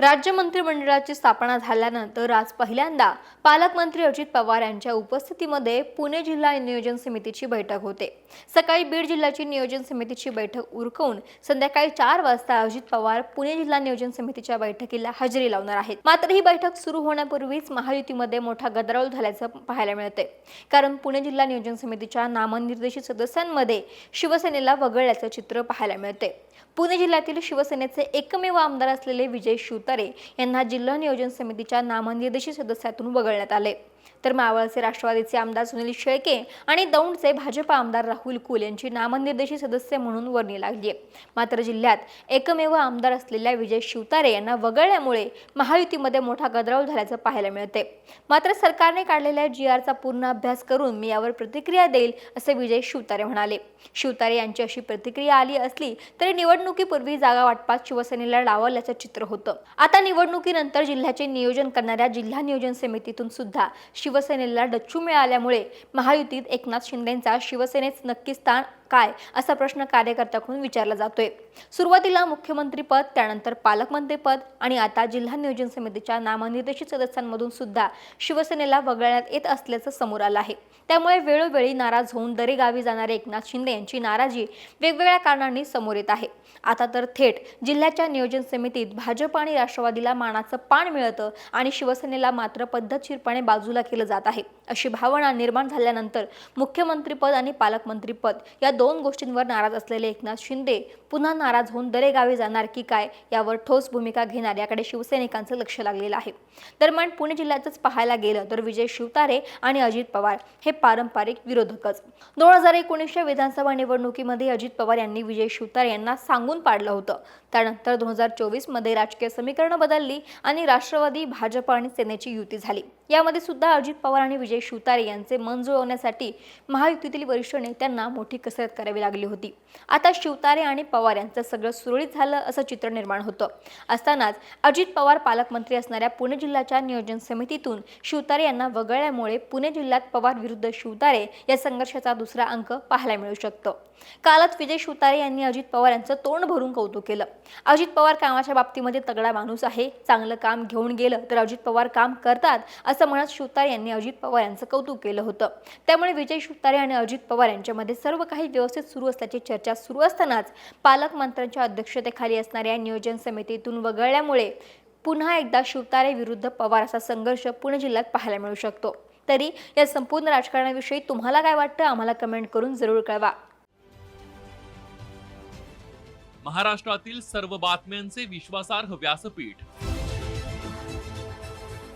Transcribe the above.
राज्य मंत्रिमंडळाची स्थापना झाल्यानंतर आज पहिल्यांदा पालकमंत्री अजित पवार यांच्या उपस्थितीमध्ये पुणे जिल्हा नियोजन समितीची बैठक होते. सकाळी बीड जिल्ह्याची नियोजन समितीची बैठक उरकवून संध्याकाळी चार वाजता अजित पवार पुणे जिल्हा नियोजन समितीच्या बैठकीला हजेरी लावणार आहेत. मात्र ही बैठक सुरू होण्यापूर्वीच महायुतीमध्ये मोठा गदारोळ झाल्याचं पाहायला मिळते कारण पुणे जिल्हा नियोजन समितीच्या नामनिर्देशित सदस्यांमध्ये शिवसेनेला वगळल्याचं चित्र पाहायला मिळते पुणे जिल्ह्यातील शिवसेनेचे एकमेव आमदार असलेले विजय शिवतारे यांना जिल्हा नियोजन समितीच्या नामनिर्देशित सदस्यातून वगळण्यात आले. तर मावळचे राष्ट्रवादीचे आमदार सुनील शेळके आणि दौंडचे भाजपा आमदार राहुल कुल यांची नामनिर्देशित सदस्य म्हणून वर्णी लागली आहे. मात्र जिल्ह्यात एकमेव आमदार असलेल्या विजय शिवतारे यांना वगळल्यामुळे महायुतीमध्ये मोठा गदराव झाल्याचं पाहायला मिळते मात्र सरकारने काढलेल्या जी आरचा पूर्ण अभ्यास करून मी यावर प्रतिक्रिया देईल असे विजय शिवतारे म्हणाले. शिवतारे यांची अशी प्रतिक्रिया आली असली तरी निवडणुकीपूर्वी जागा वाटपात शिवसेनेला लावल्याचं चित्र होतं. आता निवडणुकीनंतर जिल्ह्याचे नियोजन करणाऱ्या जिल्हा नियोजन समितीतून सुद्धा शिवसेनेला डच्चू मिळाल्यामुळे महायुतीत एकनाथ शिंदेंचा शिवसेनेत नक्की स्थान काय असा प्रश्न कार्यकर्त्याकडून विचारला जातोय. सुरुवातीला मुख्यमंत्रीपद त्यानंतर पालकमंत्रीपद आणि आता जिल्हा नियोजन समितीच्या नामनिर्देशित सदस्यांमधून सुद्धा शिवसेनेला वगळण्यात येत असल्याचं समोर आलं आहे. त्यामुळे वेळोवेळी नाराज होऊन दरेगावी जाणारे एकनाथ शिंदे यांची नाराजी वेगवेगळ्या कारणांनी समोर येत आहे. आता तर थेट जिल्ह्याच्या नियोजन समितीत भाजप आणि राष्ट्रवादीला मानाचं पान मिळतं आणि शिवसेनेला मात्र पद्धतशीरपणे बाजूला केलं जात आहे. अशी भावना निर्माण झाल्यानंतर मुख्यमंत्रीपद आणि पालकमंत्रीपद या दोन गोष्टींवर नाराज असलेले एकनाथ शिंदे पुन्हा नाराज होऊन दरेगावी जाणार की काय यावर ठोस भूमिका घेणार याकडे शिवसैनिकांचं लक्ष लागलेलं आहे. दरम्यान पुणे जिल्ह्यातच पाहायला गेलं तर विजय शिवतारे आणि अजित पवार हे पारंपरिक विरोधकच. दोन हजार एकोणीसच्या विधानसभा निवडणुकीमध्ये अजित पवार यांनी विजय शिवतारे यांना सांगून पाडलं होतं. त्यानंतर दोन हजार चोवीसमध्ये राजकीय समीकरणं बदलली आणि राष्ट्रवादी भाजप आणि सेनेची युती झाली. यामध्ये सुद्धा अजित पवार आणि विजय शिवतारे यांचे मन जुळवण्यासाठी महायुतीतील वरिष्ठ नेत्यांना मोठी कसरत करावी लागली होती. आता शिवतारे आणि पवार यांचं सगळं सुरळीत झालं असं चित्र निर्माण होतं. असतानाच अजित पवार पालकमंत्री असणाऱ्या पुणे जिल्ह्याच्या नियोजन समितीतून शिवतारे यांना वगळल्यामुळे पुणे जिल्ह्यात पवार विरुद्ध शिवतारे या संघर्षाचा दुसरा अंक पाहायला मिळू शकतो. कालच विजय शिवतारे यांनी अजित पवार यांचं तोंड भरून कौतुक केलं. अजित पवार कामाच्या बाबतीमध्ये तगडा माणूस आहे चांगलं काम घेऊन गेलं तर अजित पवार काम करतात असं म्हणत शिवतारे यांनी अजित पवार यांचं कौतुक केलं होतं. त्यामुळे विजय शिवतारे आणि अजित पवार यांच्यामध्ये सर्व काही व्यवस्थित सुरू असल्याची चर्चा सुरू असतानाच पालकमंत्र्यांच्या अध्यक्षतेखाली असणाऱ्या नियोजन समितीतून वगळल्यामुळे पुन्हा एकदा शिवतारे विरुद्ध पवार असा संघर्ष पुणे जिल्ह्यात पाहायला मिळू शकतो. तरी या संपूर्ण राजकारणाविषयी तुम्हाला काय वाटतं? आम्हाला कमेंट करून जरूर कळवा. महाराष्ट्रातील सर्व बातम्यांचे विश्वासार्ह व्यासपीठ